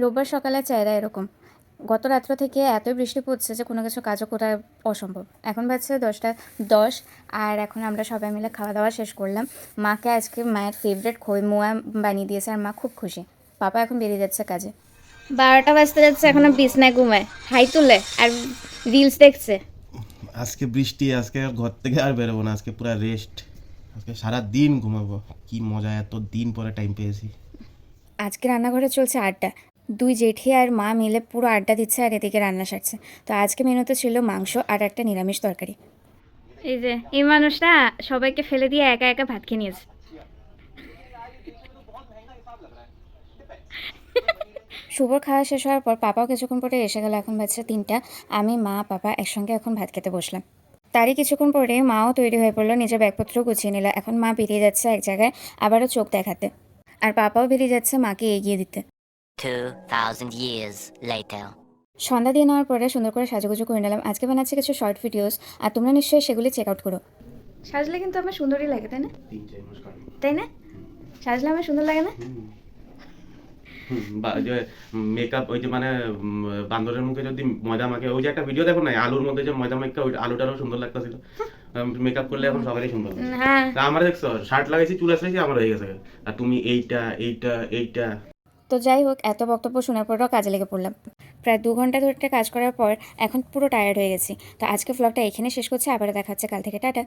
রোববার সকালে চায়রা এরকম। গত রাত্র থেকে এতই বৃষ্টি পড়ছে যে কোনো কিছু কাজও করা অসম্ভব। এখন বাজছে দশটা দশ আর এখন আমরা সবাই মিলে খাওয়া দাওয়া শেষ করলাম। মাকে আজকে মায়ের ফেভারিট খই মোয়া বানিয়ে দিয়েছে আর মা খুব খুশি। পাপা এখন বেরিয়ে যাচ্ছে কাজে। বারোটা বাজতে যাচ্ছে এখনও বিছনায় ঘুমায়। হাই তুলে আর রিলস দেখছে। আজকে বৃষ্টি আজকে ঘর থেকে আর বেরোবো না আজকে পুরো রেস্ট আজকে সারা দিন ঘুমাবো। কি মজা এত দিন পরে টাইম পেয়েছি। আজকে রান্নাঘরে চলছে আড্ডা। দুই জেঠি আর মা মিলে পুরো আড্ডা দিচ্ছে আর এদিকে রান্না সারছে। তো আজকে মেনুতে ছিল মাংস আর একটা নিরামিষ তরকারি। এই যে এই মানুষটা সবাইকে ফেলে দিয়ে একা একা ভাত খেয়ে নিয়েছে। শুভর খাওয়া শেষ হওয়ার পর পাপাও কিছুক্ষণ পরে এসে গেল এখন বাজছে তিনটা। আমি মা পাপা একসঙ্গে এখন ভাত খেতে বসলাম। তারই কিছুক্ষণ পরে মাও তৈরি হয়ে পড়ল নিজের ব্যাগপত্র গুছিয়ে নিল। এখন মা বেরিয়ে যাচ্ছে এক জায়গায় আবারও চোখ দেখাতে। আর পাপাও বেরিয়ে যাচ্ছে মাকে এগিয়ে দিতে। 2,000 years later. সন্ধ্যা দিয়ে নেওয়ার পরে সুন্দর করে সাজুগুজু করে নিলাম। আজকে বানাচ্ছি কিছু শর্ট ভিডিওস আর তোমরা নিশ্চয়ই সেগুলি চেক আউট করো। সাজলে কিন্তু আমার সুন্দরই লাগে তাই না? তাই না? সাজলে আমার সুন্দর লাগে না? বা যে মেকআপ ওই যে মানে বান্দরের মুখে যদি ময়দা মাখে ওই যে একটা ভিডিও দেখো না আলুর মধ্যে যে ময়দা মাখা ওই আলুটারও সুন্দর লাগতেছিল। মেকআপ করলে এখন সবারই সুন্দর লাগে। হ্যাঁ। তা আমার দেখছ শার্ট লাগাইছি চুল আসলেছি আমার হয়ে গেছে। আর তুমি এইটা এইটা এইটা। তো যাই হোক, এত বক্তব্য শোনার পরও কাজে লেগে পড়লাম। প্রায় দু ঘণ্টা ধরে কাজ করার পর এখন পুরো টায়ার্ড হয়ে গেছি। তো আজকে ব্লগটা এখানে শেষ করছি। আবার দেখা হচ্ছে। কাল থেকে, টাটা।